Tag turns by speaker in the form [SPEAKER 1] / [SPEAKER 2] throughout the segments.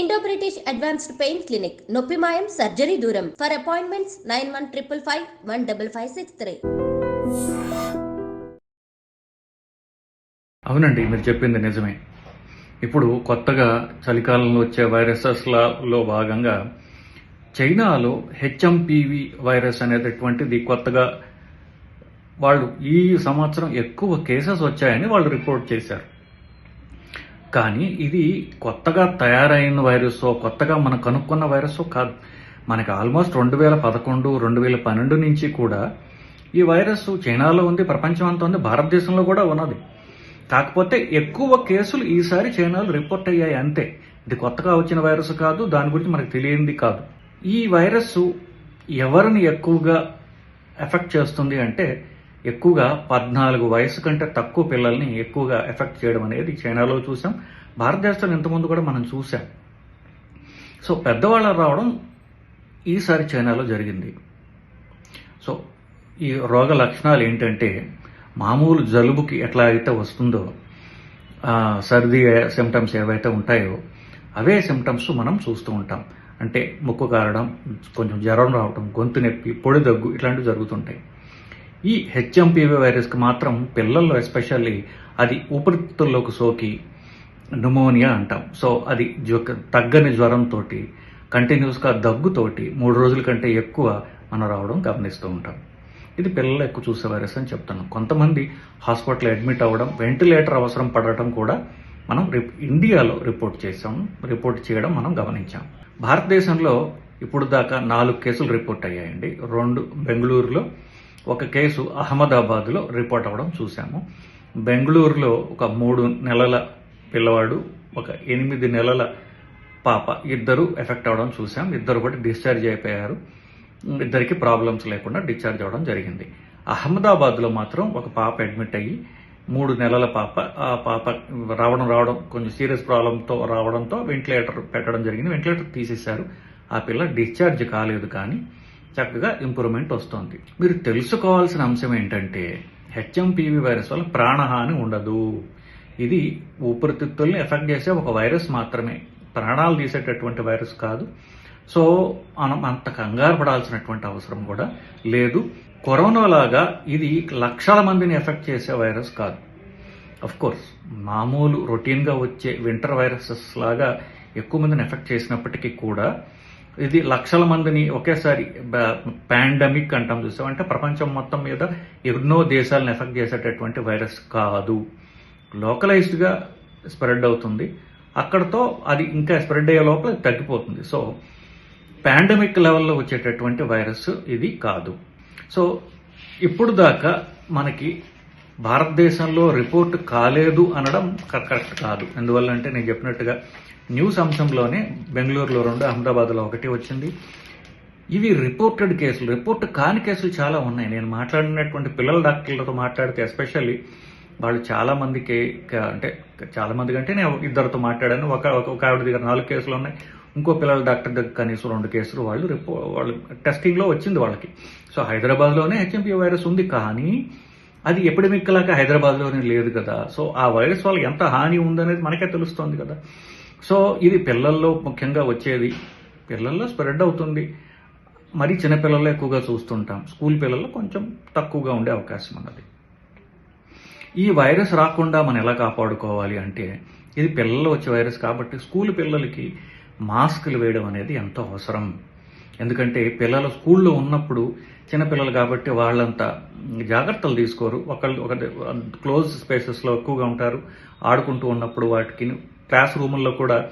[SPEAKER 1] Indo British advanced pain clinic నొప్పి మాయం surgery దూరం for appointments nine one triple five one double five six three
[SPEAKER 2] అవునండి మీరు చెప్పింది నిజమే. ఇప్పుడు కొత్తగా చలికాలంలో వచ్చే వైరసెస్లలో భాగంగా చైనాలో హెచ్ఎంపివి వైరస్ అనేటటువంటిది కొత్తగా వాళ్ళు ఈ సంవత్సరం ఎక్కువ కేసెస్ వచ్చాయని వాళ్ళు రిపోర్ట్ చేశారు. కానీ ఇది కొత్తగా తయారైన వైరస్ కొత్తగా మనం కనుక్కున్న వైరస్ కాదు. మనకి ఆల్మోస్ట్ రెండు వేల పదకొండు రెండు వేల పన్నెండు నుంచి కూడా ఈ వైరస్ చైనాలో ఉంది ప్రపంచం అంతా ఉంది భారతదేశంలో కూడా ఉన్నది. కాకపోతే ఎక్కువ కేసులు ఈసారి చైనాలో రిపోర్ట్ అయ్యాయి అంతే. ఇది కొత్తగా వచ్చిన వైరస్ కాదు దాని గురించి మనకు తెలియంది కాదు. ఈ వైరస్ ఎవరిని ఎక్కువగా ఎఫెక్ట్ చేస్తుంది అంటే ఎక్కువగా పద్నాలుగు వయసు కంటే తక్కువ పిల్లల్ని ఎక్కువగా ఎఫెక్ట్ చేయడం అనేది చైనాలో చూసాం. భారతదేశంలో ఇంతకుముందు కూడా మనం చూసాం. సో పెద్దవాళ్ళు రావడం ఈసారి చైనాలో జరిగింది. సో ఈ రోగ లక్షణాలు ఏంటంటే మామూలు జలుబుకి ఎట్లా అయితే వస్తుందో సర్ది సిమ్టమ్స్ ఏవైతే ఉంటాయో అవే సిమ్టమ్స్ మనం చూస్తూ ఉంటాం. అంటే ముక్కు కారడం కొంచెం జ్వరం రావడం గొంతు నొప్పి పొడి దగ్గు ఇట్లాంటివి జరుగుతుంటాయి. ఈ హెచ్ఎంపీవీ వైరస్కి మాత్రం పిల్లల్లో ఎస్పెషల్లీ అది ఊపిరితిత్తుల్లోకి సోకి న్యూమోనియా అంటాం. సో అది తగ్గని జ్వరంతో కంటిన్యూస్గా దగ్గుతోటి మూడు రోజుల కంటే ఎక్కువ మనం రావడం గమనిస్తూ ఉంటాం. ఇది పిల్లలు ఎక్కువ చూసే వైరస్ అని చెప్తున్నాం కొంతమంది హాస్పిటల్ అడ్మిట్ అవ్వడం వెంటిలేటర్ అవసరం పడటం కూడా మనం రిప్- ఇండియాలో రిపోర్ట్ చేసాం రిపోర్ట్ చేయడం మనం గమనించాం. భారతదేశంలో ఇప్పుడు దాకా నాలుగు కేసులు రిపోర్ట్ అయ్యాయండి. రెండు బెంగళూరులో ఒక కేసు అహ్మదాబాద్లో రిపోర్ట్ అవ్వడం చూసాము బెంగళూరులో ఒక మూడు నెలల పిల్లవాడు ఒక ఎనిమిది నెలల పాప ఇద్దరు ఎఫెక్ట్ అవ్వడం చూసాం ఇద్దరు కూడా డిశ్చార్జ్ అయిపోయారు. ఇద్దరికి ప్రాబ్లమ్స్ లేకుండా డిశ్చార్జ్ అవ్వడం జరిగింది. అహ్మదాబాద్లో మాత్రం ఒక పాప అడ్మిట్ అయ్యి మూడు నెలల పాప ఆ పాప రావడం రావడం కొంచెం సీరియస్ ప్రాబ్లంతో రావడంతో వెంటిలేటర్ పెట్టడం జరిగింది. వెంటిలేటర్ తీసేశారు. ఆ పిల్ల డిశ్చార్జ్ కాలేదు కానీ చక్కగా ఇంప్రూవ్మెంట్ వస్తుంది. మీరు తెలుసుకోవాల్సిన అంశం ఏంటంటే హెచ్ఎంపీవీ వైరస్ వల్ల ప్రాణహాని ఉండదు. ఇది ఊపిరితిత్తుల్ని ఎఫెక్ట్ చేసే ఒక వైరస్ మాత్రమే. ప్రాణాలు తీసేటటువంటి వైరస్ కాదు. సో మనం అంత కంగారు పడాల్సినటువంటి అవసరం కూడా లేదు. కరోనా లాగా ఇది లక్షల మందిని ఎఫెక్ట్ చేసే వైరస్ కాదు. అఫ్ కోర్స్ మామూలు రొటీన్గా వచ్చే వింటర్ వైరసెస్ లాగా ఎక్కువ మందిని ఎఫెక్ట్ చేసినప్పటికీ కూడా ఇది లక్షల మందిని ఒకేసారి పాండమిక్ అంటాం చూసాం. అంటే ప్రపంచం మొత్తం మీద ఎన్నో దేశాలను ఎఫెక్ట్ చేసేటటువంటి వైరస్ కాదు. లోకలైజ్డ్గా స్ప్రెడ్ అవుతుంది. అక్కడతో అది ఇంకా స్ప్రెడ్ అయ్యే లోపల తగ్గిపోతుంది. సో పాండమిక్ లెవెల్లో వచ్చేటటువంటి వైరస్ ఇది కాదు. సో ఇప్పుడు దాకా మనకి భారతదేశంలో రిపోర్ట్ కాలేదు అనడం కరెక్ట్ కాదు. ఎందువల్ల అంటే నేను చెప్పినట్టుగా న్యూస్ అంశంలోనే బెంగళూరులో రెండు అహ్మదాబాద్లో ఒకటి వచ్చింది. ఇవి రిపోర్టెడ్ కేసులు. రిపోర్ట్ కాని కేసులు చాలా ఉన్నాయి. నేను మాట్లాడినటువంటి పిల్లల డాక్టర్లతో మాట్లాడితే ఎస్పెషల్లీ వాళ్ళు చాలా మందికి అంటే చాలా మంది కంటే నేను ఇద్దరితో మాట్లాడాను. ఒక ఒక- ఒక ఆవిడ దగ్గర నాలుగు కేసులు ఉన్నాయి. ఇంకో పిల్లల డాక్టర్ దగ్గర కనీసం రెండు కేసులు వాళ్ళు రిపో వాళ్ళు టెస్టింగ్లో వచ్చింది వాళ్ళకి. సో హైదరాబాద్లోనే హెచ్ఎంపీ వైరస్ ఉంది కానీ అది ఎపిడమిక్ లాగా హైదరాబాద్లోనే లేదు కదా. సో ఆ వైరస్ వల్ల ఎంత హాని ఉందనేది మనకే తెలుస్తోంది కదా. సో ఇది పిల్లల్లో ముఖ్యంగా వచ్చేది. పిల్లల్లో స్ప్రెడ్ అవుతుంది. మరి చిన్నపిల్లల్లో ఎక్కువగా చూస్తుంటాం. స్కూల్ పిల్లల్లో కొంచెం తక్కువగా ఉండే అవకాశం ఉన్నది. ఈ వైరస్ రాకుండా మనం ఎలా కాపాడుకోవాలి అంటే ఇది పిల్లల్లో వచ్చే వైరస్ కాబట్టి స్కూల్ పిల్లలకి మాస్కులు వేయడం అనేది ఎంతో అవసరం. ఎందుకంటే పిల్లలు స్కూల్లో ఉన్నప్పుడు చిన్నపిల్లలు కాబట్టి వాళ్ళంతా జాగ్రత్తలు తీసుకోరు. ఒకళ్ళు ఒక క్లోజ్ స్పేసెస్లో ఎక్కువగా ఉంటారు. ఆడుకుంటూ ఉన్నప్పుడు వాటికి క్లాస్ రూముల్లో కూడా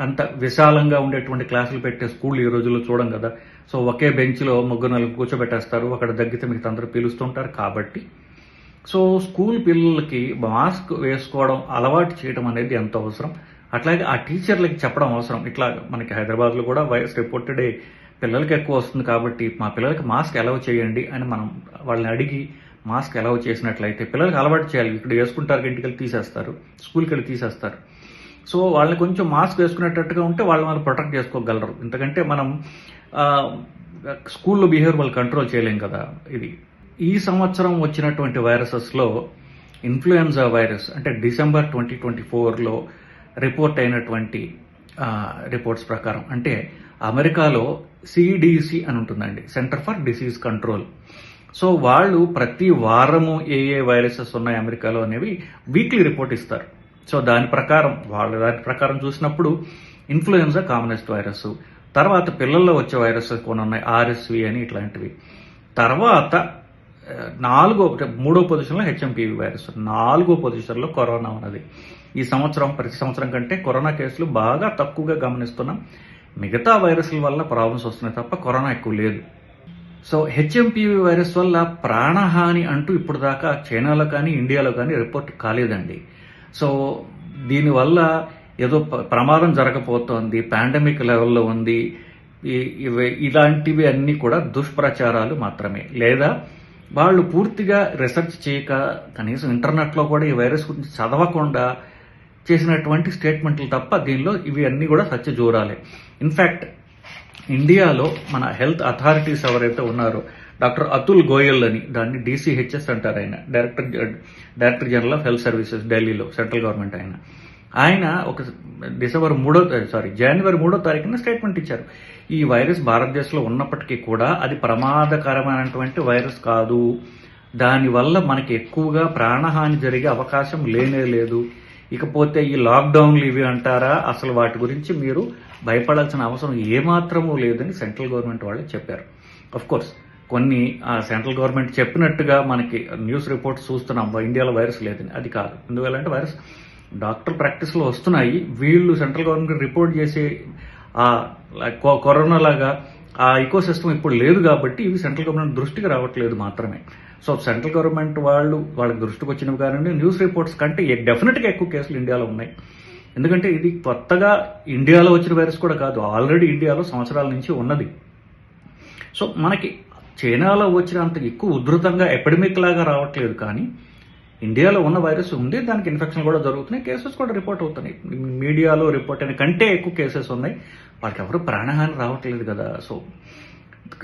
[SPEAKER 2] అంత విశాలంగా ఉండేటువంటి క్లాసులు పెట్టే స్కూల్ ఈ రోజుల్లో చూడం కదా. సో ఒకే బెంచ్లో ముగ్గురు నలుగురు కూర్చోబెట్టేస్తారు. అక్కడ దగ్గితే మిగతా అందరూ పిలుస్తుంటారు కాబట్టి. సో స్కూల్ పిల్లలకి మాస్క్ వేసుకోవడం అలవాటు చేయడం అనేది ఎంతో అవసరం? అట్లాగే ఆ టీచర్లకి చెప్పడం అవసరం. ఇట్లా మనకి హైదరాబాద్లో కూడా వైఎస్ రిపోర్టెడ్ పిల్లలకి ఎక్కువ వస్తుంది కాబట్టి మా పిల్లలకి మాస్క్ అలౌ చేయండి అని మనం వాళ్ళని అడిగి మాస్క్ అలౌ చేసినట్లయితే పిల్లలకి అలవాటు చేయాలి. ఇక్కడ వేసుకుంటారు ఇంటికి వెళ్ళి తీసేస్తారు. స్కూల్కి వెళ్ళి తీసేస్తారు. సో వాళ్ళని కొంచెం మాస్క్ వేసుకునేటట్టుగా ఉంటే వాళ్ళు వాళ్ళు ప్రొటెక్ట్ చేసుకోగలరు. ఎందుకంటే మనం స్కూల్లో బిహేవియర్ వాళ్ళు కంట్రోల్ చేయలేం కదా ఇది. ఈ సంవత్సరం వచ్చినటువంటి వైరసెస్లో ఇన్ఫ్లుయెన్జా వైరస్ అంటే డిసెంబర్ ట్వంటీ ట్వంటీ ఫోర్లో రిపోర్ట్ అయినటువంటి రిపోర్ట్స్ ప్రకారం. అంటే అమెరికాలో సిడిసి అని ఉంటుందండి. Centre for disease control so వాళ్ళు ప్రతి వారము ఏ ఏ వైరసెస్ ఉన్నాయి అమెరికాలో అనేవి వీక్లీ రిపోర్ట్ ఇస్తారు. సో దాని ప్రకారం వాళ్ళ దాని ప్రకారం చూసినప్పుడు ఇన్ఫ్లుయెన్జా కామనెస్ట్ వైరస్ తర్వాత పిల్లల్లో వచ్చే వైరస్ కొన్ని ఉన్నాయి ఆర్ఎస్వి అని ఇట్లాంటివి. తర్వాత నాలుగో మూడో పొజిషన్లో హెచ్ఎంపీవీ వైరస్ నాలుగో పొజిషన్లో కరోనా ఉన్నది. ఈ సంవత్సరం ప్రతి సంవత్సరం కంటే కరోనా కేసులు బాగా తక్కువగా గమనిస్తున్నాం. మిగతా వైరస్ల వల్ల ప్రాబ్లమ్స్ వస్తున్నాయి తప్ప కరోనా ఎక్కువ లేదు. సో హెచ్ఎంపీవీ వైరస్ వల్ల ప్రాణహాని అంటూ ఇప్పుడు దాకా చైనాలో కానీ ఇండియాలో కానీ రిపోర్ట్ కాలేదండి. సో దీనివల్ల ఏదో ప్రమాదం జరగబోతోంది పాండమిక్ లెవెల్లో ఉంది. ఇవి- ఇలాంటివి అన్నీ కూడా దుష్ప్రచారాలు మాత్రమే. లేదా వాళ్ళు పూర్తిగా రీసెర్చ్ చేయక కనీసం ఇంటర్నెట్లో కూడా ఈ వైరస్ గురించి చదవకుండా చేసినటువంటి స్టేట్మెంట్లు తప్ప దీనిలో ఇవి అన్నీ కూడా సత్య సత్యజూరాలే ఇన్ఫ్యాక్ట్ ఇండియాలో మన హెల్త్ అథారిటీస్ ఎవరైతే ఉన్నారో డాక్టర్ అతుల్ గోయల్ అని దాన్ని డీసీహెచ్ఎస్ అంటారు ఆయన. Director director general of health services ఢిల్లీలో సెంట్రల్ గవర్నమెంట్ ఆయన. ఆయన ఒక డిసెంబర్ మూడో సారీ జనవరి మూడో తారీఖున స్టేట్మెంట్ ఇచ్చారు. ఈ వైరస్ భారతదేశంలో ఉన్నప్పటికీ కూడా అది ప్రమాదకరమైనటువంటి వైరస్ కాదు. దానివల్ల మనకి ఎక్కువగా ప్రాణహాని జరిగే అవకాశం లేనే లేదు. ఇకపోతే ఈ లాక్డౌన్లు ఇవి అంటారా? అసలు వాటి గురించి మీరు భయపడాల్సిన అవసరం ఏమాత్రమూ లేదని సెంట్రల్ గవర్నమెంట్ వాళ్ళు చెప్పారు. అఫ్ కోర్స్ కొన్ని ఆ, సెంట్రల్ గవర్నమెంట్ చెప్పినట్టుగా మనకి న్యూస్ రిపోర్ట్స్ చూస్తున్నాం. ఇండియాలో వైరస్ లేదని. అది కాదు. ఎందువల్లంటే వైరస్ డాక్టర్ ప్రాక్టీస్లో వస్తున్నాయి. వీళ్ళు సెంట్రల్ గవర్నమెంట్ రిపోర్ట్ చేసే కొ- కరోనా లాగా ఆ ఇకో సిస్టమ్ ఇప్పుడు లేదు కాబట్టి ఇవి సెంట్రల్ గవర్నమెంట్ దృష్టికి రావట్లేదు మాత్రమే. సో సెంట్రల్ గవర్నమెంట్ వాళ్ళు వాళ్ళకి దృష్టికి వచ్చినవి కానివ్వండి న్యూస్ రిపోర్ట్స్ కంటే డెఫినెట్గా ఎక్కువ కేసులు ఇండియాలో ఉన్నాయి. ఎందుకంటే ఇది కొత్తగా ఇండియాలో వచ్చిన వైరస్ కూడా కాదు ఆల్రెడీ ఇండియాలో సంవత్సరాల నుంచి ఉన్నది. సో మనకి చైనాలో వచ్చినంత ఎక్కువ ఉధృతంగా ఎపిడమిక్ లాగా రావట్లేదు కానీ ఇండియాలో ఉన్న వైరస్ ఉంది దానికి ఇన్ఫెక్షన్ కూడా జరుగుతున్నాయి కేసెస్ కూడా రిపోర్ట్ అవుతున్నాయి. మీడియాలో రిపోర్ట్ అయిన కంటే ఎక్కువ కేసెస్ ఉన్నాయి. వాళ్ళకి ఎవరు ప్రాణహాని రావట్లేదు కదా. సో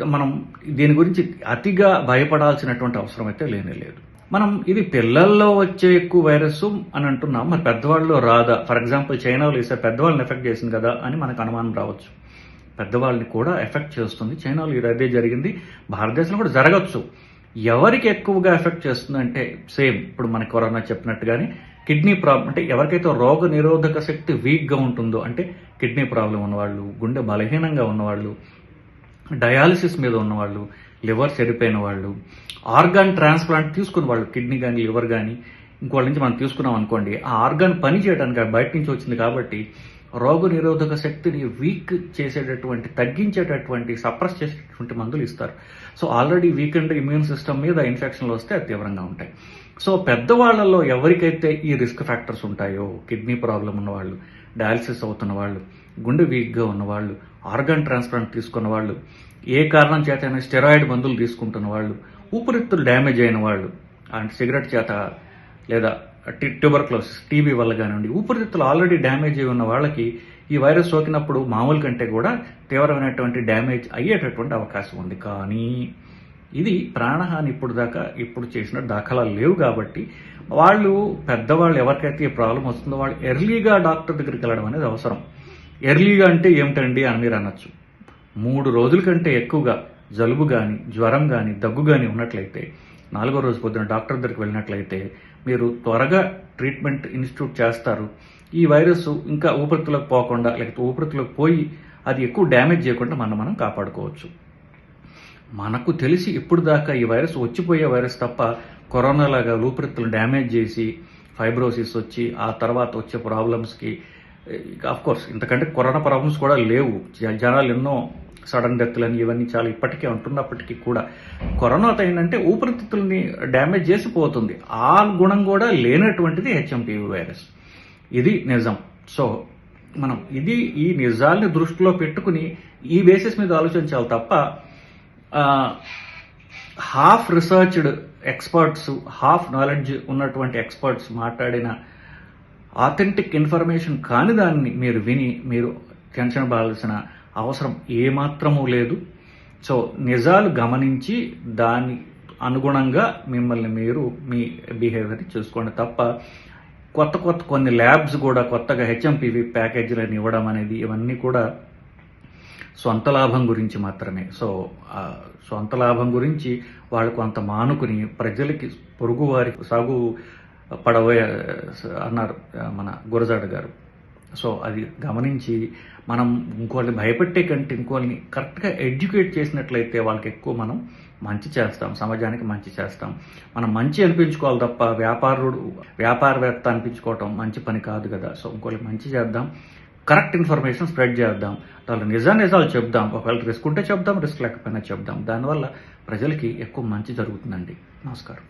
[SPEAKER 2] మనం దీని గురించి అతిగా భయపడాల్సినటువంటి అవసరం అయితే లేనే లేదు. మనం ఇది పిల్లల్లో వచ్చే ఎక్కువ వైరస్ అని అంటున్నాం. మరి పెద్దవాళ్ళు రాదా? ఫర్ ఎగ్జాంపుల్ చైనాలో ఈసారి పెద్దవాళ్ళని ఎఫెక్ట్ చేసింది కదా అని మనకు అనుమానం రావచ్చు. పెద్దవాళ్ళని కూడా ఎఫెక్ట్ చేస్తుంది. చైనాలో ఈ అదే జరిగింది. భారతదేశంలో కూడా జరగచ్చు. ఎవరికి ఎక్కువగా ఎఫెక్ట్ చేస్తుందంటే సేమ్ ఇప్పుడు మన కరోనా చెప్పినట్టుగానే కిడ్నీ ప్రాబ్లం అంటే ఎవరికైతే రోగ నిరోధక శక్తి వీక్గా ఉంటుందో అంటే కిడ్నీ ప్రాబ్లం ఉన్నవాళ్ళు గుండె బలహీనంగా ఉన్నవాళ్ళు డయాలసిస్ మీద ఉన్నవాళ్ళు లివర్ చెడిపోయిన వాళ్ళు ఆర్గాన్ ట్రాన్స్ప్లాంట్ తీసుకున్న వాళ్ళు కిడ్నీ కానీ లివర్ కానీ ఇంకోళ్ళ నుంచి మనం తీసుకున్నాం అనుకోండి ఆ ఆర్గాన్ పని చేయడానికి బయట నుంచి వచ్చింది కాబట్టి రోగ నిరోధక శక్తిని వీక్ చేసేటటువంటి తగ్గించేటటువంటి సప్రెస్ చేసేటటువంటి మందులు ఇస్తారు. So already weakened immune system మీద ఇన్ఫెక్షన్లు వస్తే అది తీవ్రంగా ఉంటాయి. సో పెద్దవాళ్ళలో ఎవరికైతే ఈ రిస్క్ ఫ్యాక్టర్స్ ఉంటాయో కిడ్నీ ప్రాబ్లం ఉన్నవాళ్ళు డయాలసిస్ అవుతున్న వాళ్ళు గుండె వీక్గా ఉన్నవాళ్ళు ఆర్గాన్ ట్రాన్స్ప్లాంట్ తీసుకున్న వాళ్ళు ఏ కారణం చేతైనా స్టెరాయిడ్ మందులు తీసుకుంటున్న వాళ్ళు ఊపిరితిత్తులు డ్యామేజ్ అయిన వాళ్ళు అండ్ సిగరెట్ చేత లేదా ట్యూబర్క్లోసిస్ టీబీ వల్ల కానివ్వండి ఊపిరితిత్తులు ఆల్రెడీ డ్యామేజ్ అయి ఉన్న వాళ్ళకి ఈ వైరస్ సోకినప్పుడు మామూలు కంటే కూడా తీవ్రమైనటువంటి డ్యామేజ్ అయ్యేటటువంటి అవకాశం ఉంది. కానీ ఇది ప్రాణహాని ఇప్పుడు దాకా ఇప్పుడు చేసిన దాఖలాలు లేవు కాబట్టి వాళ్ళు పెద్దవాళ్ళు ఎవరికైతే ఈ ప్రాబ్లం వస్తుందో వాళ్ళు ఎర్లీగా డాక్టర్ దగ్గరికి వెళ్ళడం అనేది అవసరం. ఎర్లీగా అంటే ఏమిటండి అని మీరు అనొచ్చు. మూడు రోజుల కంటే ఎక్కువగా జలుబు కానీ జ్వరం కానీ దగ్గు కానీ ఉన్నట్లయితే నాలుగో రోజు పొద్దున డాక్టర్ దగ్గరికి వెళ్ళినట్లయితే మీరు త్వరగా ట్రీట్మెంట్ ఇన్స్టిట్యూట్ చేస్తారు. ఈ వైరస్ ఇంకా ఊపిరితిత్తులకు పోకుండా లేకపోతే ఊపిరితిత్తులకు పోయి అది ఎక్కువ డ్యామేజ్ చేయకుండా మనం మనం కాపాడుకోవచ్చు. మనకు తెలిసి ఇప్పుడు దాకా ఈ వైరస్ వచ్చిపోయే వైరస్ తప్ప కరోనా లాగా ఊపిరితిత్తులు డ్యామేజ్ చేసి ఫైబ్రోసిస్ వచ్చి ఆ తర్వాత వచ్చే ప్రాబ్లమ్స్కి ఆఫ్ కోర్స్ ఇంతకంటే కరోనా ప్రాబ్లమ్స్ కూడా లేవు. జ- జనాలు ఎన్నో సడన్ డెత్లని ఇవన్నీ చాలా ఇప్పటికే ఉంటున్నప్పటికీ కూడా. కరోనా ఏంటంటే ఊపిరితిత్తుల్ని డ్యామేజ్ చేసి పోతుంది ఆ గుణం కూడా లేనటువంటిది హెచ్ఎంపీవీ వైరస్ ఇది నిజం. సో మనం ఇది ఈ నిజాల్ని దృష్టిలో పెట్టుకుని ఈ బేసిస్ మీద ఆలోచించాలి తప్ప half researched experts half knowledge ఉన్నటువంటి ఎక్స్పర్ట్స్ మాట్లాడిన ఆథెంటిక్ ఇన్ఫర్మేషన్ కాని దాన్ని మీరు విని మీరు టెన్షన్ పడాల్సిన అవసరం ఏమాత్రమూ లేదు. సో నిజాలు గమనించి దాని అనుగుణంగా మిమ్మల్ని మీరు మీ బిహేవియర్ చూసుకోండి తప్ప కొత్త కొత్త కొన్ని ల్యాబ్స్ కూడా కొత్తగా హెచ్ఎంపీవి ప్యాకేజీలను ఇవ్వడం అనేది ఇవన్నీ కూడా సొంత లాభం గురించి మాత్రమే. సో సొంత లాభం గురించి వాళ్ళు కొంత మానుకుని ప్రజలకి పొరుగువారి సాగు పడవే అన్నారు మన గురజాడ గారు. సో అది గమనించి మనం ఇంకోళ్ళని భయపెట్టే కంటే ఇంకోళ్ళని కరెక్ట్గా ఎడ్యుకేట్ చేసినట్లయితే వాళ్ళకి ఎక్కువ మనం మంచి చేస్తాం సమాజానికి మంచి చేస్తాం. మనం మంచి అనిపించుకోవాలి తప్ప వ్యాపారుడు వ్యాపారవేత్త అనిపించుకోవటం మంచి పని కాదు కదా. సో ఇంకోళ్ళకి మంచి చేద్దాం కరెక్ట్ ఇన్ఫర్మేషన్ స్ప్రెడ్ చేద్దాం. వాళ్ళ నిజా నిజాలు చెప్దాం. ఒకవేళ రిస్క్ ఉంటే చెప్దాం రిస్క్ లేకపోయినా చెప్దాం. దానివల్ల ప్రజలకి ఎక్కువ మంచి జరుగుతుందండి. నమస్కారం.